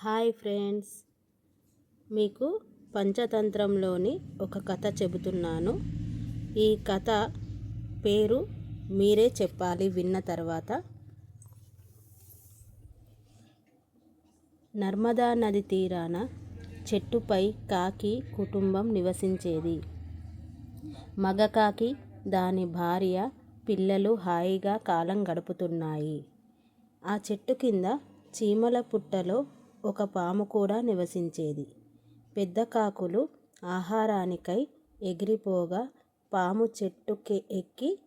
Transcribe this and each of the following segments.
Hi friends. మీకు పంచతంత్రంలోని ఒక కథ చెబుతున్నాను. ఈ కథ పేరు మీరే చెప్పాలి విన్న తర్వాత. నర్మదా నది తీరాన చెట్టుపై కాకి కుటుంబం నివసించేది. మగ కాకి దాని భార్య పిల్లలు హాయిగా కాలం గడుపుతున్నాయి. ఆ చెట్టు కింద చీమల పుట్టలో ఒక పాము కూడా నివసించేది. పెద్ద కాకులు ఆహారానికై ఎగిరిపోగా పాము చెట్టుకి ఎక్కి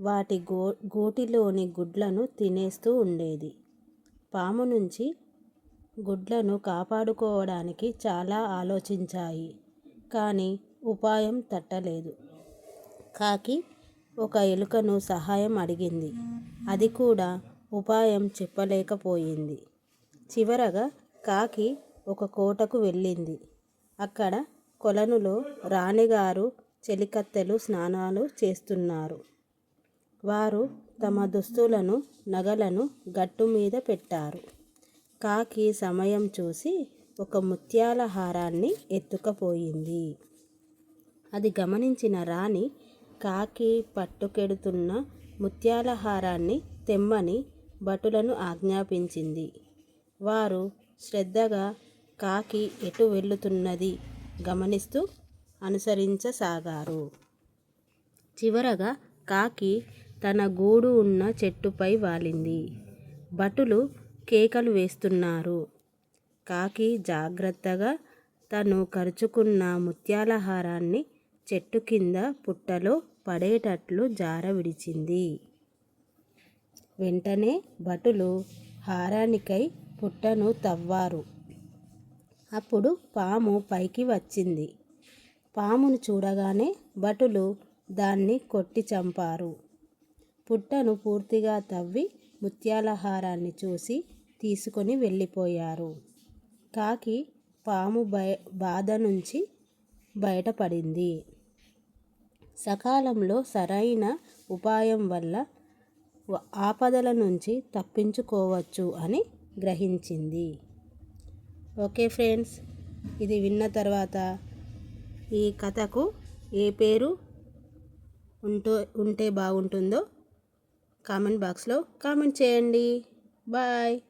వాటి గో గూటిలోని గుడ్లను తినేస్తూ ఉండేది. పాము నుంచి గుడ్లను కాపాడుకోవడానికి చాలా ఆలోచించాయి కానీ ఉపాయం తట్టలేదు. కాకి ఒక ఎలుకను సహాయం అడిగింది. అది కూడా ఉపాయం చెప్పలేకపోయింది. చివరగా కాకి ఒక కోటకు వెళ్ళింది. అక్కడ కొలనులో రాణిగారు చెలికత్తెలు స్నానాలు చేస్తున్నారు. వారు తమ దుస్తులను నగలను గట్టు మీద పెట్టారు. కాకి సమయం చూసి ఒక ముత్యాల హారాన్ని ఎత్తుకపోయింది. అది గమనించిన రాణి కాకి పట్టుకెడుతున్న ముత్యాల హారాన్ని తెమ్మని భటులను ఆజ్ఞాపించింది. వారు శ్రద్ధగా కాకి ఎటు వెళ్ళుతున్నది గమనిస్తూ అనుసరించసాగారు. చివరగా కాకి తన గూడు ఉన్న చెట్టుపై వాలింది. భటులు కేకలు వేస్తున్నారు. కాకి జాగ్రత్తగా తను కరుచుకున్న ముత్యాల హారాన్ని చెట్టు కింద పుట్టలో పడేటట్లు జార విడిచింది. వెంటనే భటులు హారానికై పుట్టను తవ్వారు. అప్పుడు పాము పైకి వచ్చింది. పామును చూడగానే భటులు దాన్ని కొట్టి చంపారు. పుట్టను పూర్తిగా తవ్వి ముత్యాలహారాన్ని చూసి తీసుకొని వెళ్ళిపోయారు. కాకి పాము బయ బాధ నుంచి బయటపడింది. సకాలంలో సరైన ఉపాయం వల్ల ఆపదల నుంచి తప్పించుకోవచ్చు అని గ్రహించింది. ఓకే ఫ్రెండ్స్ ఇది విన్న తర్వాత ఈ కథకు ఏ పేరు ఉంటూ ఉంటే బాగుంటుందో కామెంట్ బాక్స్లో కామెంట్ చేయండి. బాయ్.